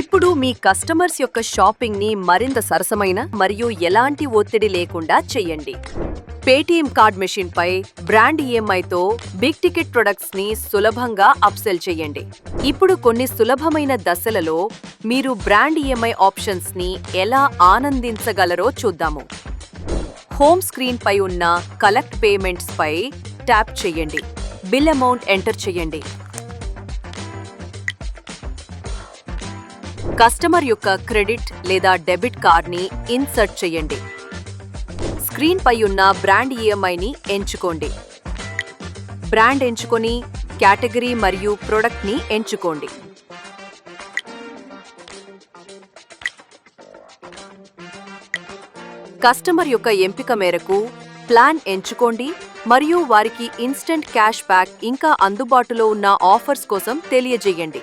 ఇప్పుడు మీ కస్టమర్స్ యొక్క షాపింగ్ని మరింత సరసమైన మరియు ఎలాంటి ఒత్తిడి లేకుండా చేయండి. పేటీఎం కార్డ్ మెషిన్ పై బ్రాండ్ ఈఎంఐతో బిగ్ టికెట్ ప్రొడక్ట్స్ని సులభంగా అప్సెల్ చేయండి. ఇప్పుడు కొన్ని సులభమైన దశలలో మీరు బ్రాండ్ ఈఎంఐ ఆప్షన్స్ని ఎలా ఆనందించగలరో చూద్దాము. హోమ్ స్క్రీన్ పై ఉన్న కలెక్ట్ పేమెంట్స్ పై ట్యాప్ చేయండి. బిల్ అమౌంట్ ఎంటర్ చేయండి. కస్టమర్ యొక్క క్రెడిట్ లేదా డెబిట్ కార్డ్ని ఇన్సర్ట్ చేయండి. స్క్రీన్ పై ఉన్న బ్రాండ్ ఈఎంఐని ఎంచుకోండి. బ్రాండ్ ఎంచుకొని కేటగిరీ మరియు ప్రొడక్ట్ని ఎంచుకోండి. కస్టమర్ యొక్క ఎంపిక మేరకు ప్లాన్ ఎంచుకోండి మరియు వారికి ఇన్స్టెంట్ క్యాష్ బ్యాక్ ఇంకా అందుబాటులో ఉన్న ఆఫర్స్ కోసం తెలియజేయండి.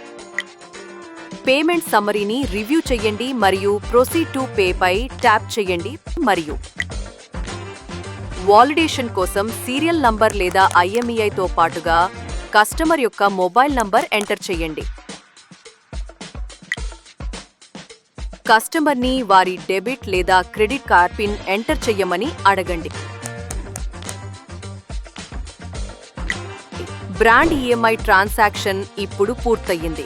పేమెంట్ సమ్మరీని రివ్యూ చేయండి మరియు ప్రొసీడ్ టు పే పై ట్యాప్ చేయండి మరియు వాలిడేషన్ కోసం సీరియల్ నంబర్ లేదా ఐఎంఈఐతో పాటుగా కస్టమర్ యొక్క మొబైల్ నంబర్ ఎంటర్ చేయండి కస్టమర్ని వారి డెబిట్ లేదా క్రెడిట్ కార్డ్ పిన్ ఎంటర్ చెయ్యమని అడగండి. బ్రాండ్ ఈఎంఐ ట్రాన్సాక్షన్ ఇప్పుడు పూర్తయింది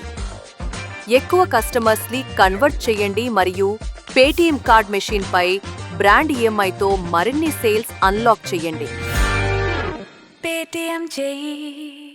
ఎక్కువ కస్టమర్స్ని కన్వర్ట్ చేయండి మరియు పేటీఎం కార్డ్ మెషిన్ పై బ్రాండ్ ఈఎంఐతో మరిన్ని సేల్స్ అన్లాక్ చేయండి. పేటిఎం చేయి.